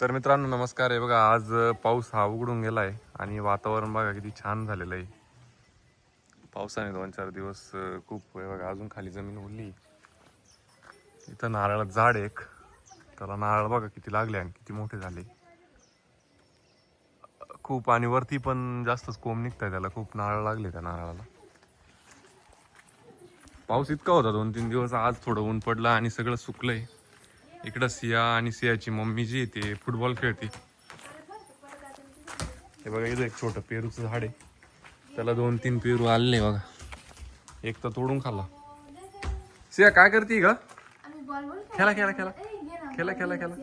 तर मित्रांनो नमस्कार. आहे बघा आज पाऊस हा उघडून गेलाय आणि वातावरण बघा किती छान झालेलं आहे. पावसाने दोन चार दिवस खूप बघा अजून खाली जमीन उरली. इथं नारळात झाड एक. त्याला नारळ बघा किती लागले आणि किती मोठे झाले. खूप आणि वरती पण जास्तच कोंब निघताय त्याला. खूप नारळ लागले त्या नारळाला. पाऊस इतका होता दोन तीन दिवस आज थोडं ऊन पडलं आणि सगळं सुकलंय. इकडं सिया आणि सियाची मम्मी जी ते फुटबॉल खेळते. हे बघा इथं एक छोटं पेरूचं झाड आहे. त्याला दोन तीन पेरू आलेले बघा. एक तर तोडून खाल्ला. सिया काय करते ग? खेळा खेळा खेळा. खेळा खेळा खेळा.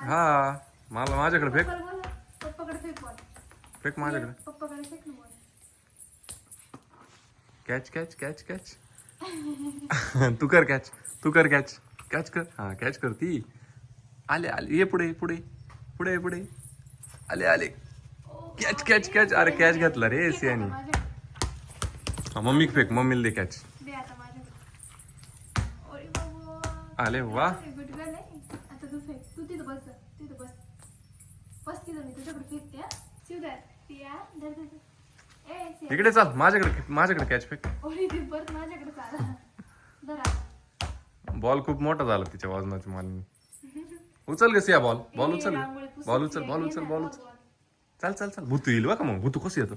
हा मला माझ्याकडे फेक. फेक माझ्याकडे. कॅच कॅच कॅच कॅच तू कर कॅच तू कर कॅच कॅच कर. हा कॅच कर ती आले आले. ये पुढे पुढे. पुढे पुढे. आले आले. कॅच कॅच कॅच अरे कॅच घेतला रे सियानी. माझ्याकडे हा, मम्मी फेक. मम्मीला दे कॅच आले वा. बस. तिथं मी तुझ्याकडे फेकते शिवदार सिया धर धर धर. ए सिया इकडे चाल माझ्याकडे माझ्याकडे कॅच फेक ओरी ती परत माझ्याकडे चाला. धरा. बॉल खूप मोठा झाला तिच्या वजनाच्या माननी. उचल ग सिया बॉल बॉल उचल. बॉल उचल बॉल उचल बॉल बॉल, उचल. बॉल. चाल चाल चाल. भूतू येईल बघा मग भूतू कसं येतं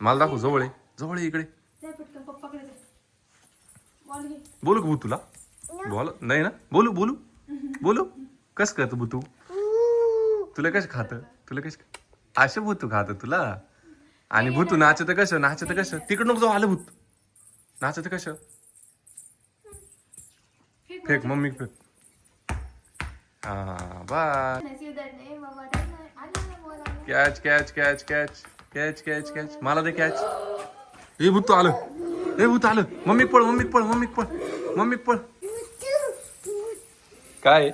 मला दाखव जवळ आहे जवळ आहे इकडे. दे पटकन पप्पाकडे दे बॉल घे. बोलू का भूतूला? बोल नाही ना? बोलू बोलू. बोलू. कस करतो भूतू? तुला कसं खात? तुला कसं असे भूतू खात तुला? आणि भूत नाचत कसं नाचत कसं? तिकडनं जाऊ आलं भूत. नाचत कसं? फेक मम्मी फेक. हा bye. Catch catch catch catch catch catch catch मला दे कॅच हे भूत आलं. हे भूत आलं. मम्मी पळ मम्मी पळ मम्मी पळ. मम्मी पळ. काय?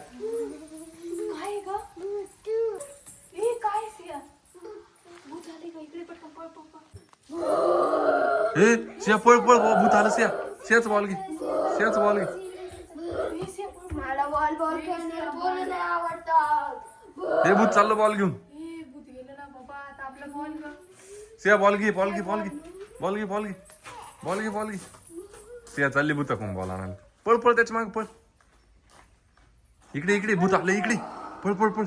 हे सिया पळ पळ भूत आलं सिया. सियाच बॉल घे. सियाच बॉल घे. मला बॉल बॉल खेळणे बॉल नाही आवडतात हे भूत चाललं बॉल घेऊन. ए, भूत गेलं ना बाबा आता आपला बॉल गं. सिया बॉल घे बॉल घे बॉल घे. बॉल घे बॉल घे. बॉल घे बॉल घे. सिया चालली भूत कोण बॉल आणायला. पळ पळ त्याच्यामागे पळ. इकडे इकडे भूत आपल्या इकडे. पळ पळ पळ.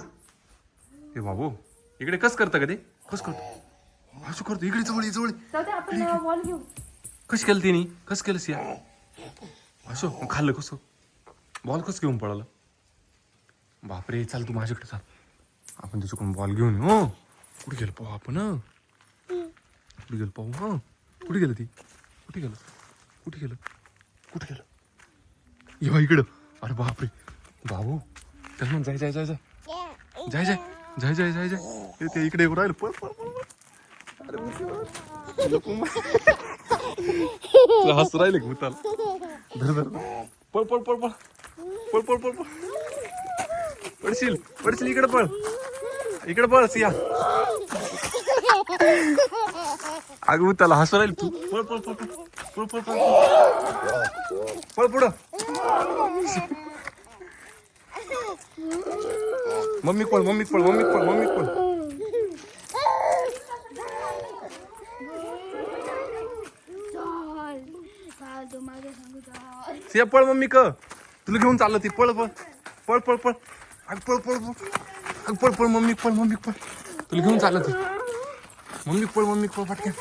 हे बाबू इकडे कस करतं का ते? कस करतो? असं करतो इकडे जवळ ये, जवळ. ये. जाऊ दे, आपण ना बॉल घेऊ. कशी केलं तिने? कसं केलं सिया असं मग खाल्लं कसं? बॉल कसं घेऊन पळालं? बापरे चाल तू माझ्याकडे चाल. आपण त्याच्याकडून बॉल घेऊन येऊ हो. कुठे गेलं पाहू आपण हं? कुठे गेलं पाहू हा? कुठे गेलं ती? कुठे गेलं? कुठे गेलं? कुठे गेलं? येवा इकडं. अरे बापरे. बाबू त्याला म्हण जाय जाय जाय जाय. जाय जाय. जाय जाय जाय जाय. ते इकडे येऊ राहिलं. पळ पळ पळ पळ. अरे हसू राहिले भूताल? धर धर पळ पळ पळ पळ. पळ पळ पळ पळ. पडशील पडशील इकडे पळ. इकडे पळ सिया. अगं भूताला हसू राहील तू. पळ पळ पळ पळ. पळ पळ पळ पळ. पुढं. मम्मी पळ मम्मी पळ मम्मी पळ मम्मी पळ चाल सिया पळ मम्मी क. तुला घेऊन चाललं ती. पळ पळ. पळ पळ पळ. अग पळ पळ पळ. अग पळ पळ मम्मी पळ मम्मी पळ. तुला घेऊन चाललं ती. मम्मी पळ मम्मी पळ पटकन.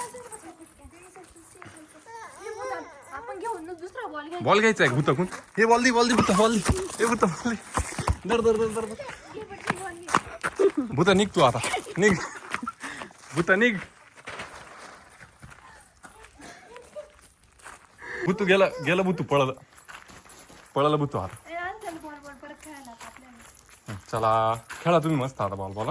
आपण घेऊन ना दुसरा बॉल घ्या बॉल घ्यायचा आहे भूताकून हे बॉल दे बॉल दे भूता बॉल दे. हे भूता बॉल दे. दर दर दर दर भूता निघ तू आता. निघ. भूता निघ. बुतू गेला गेला बुतू पळाला. पळाला बुतू हात. चला खेळा तुम्ही मस्त आता बॉल बॉल.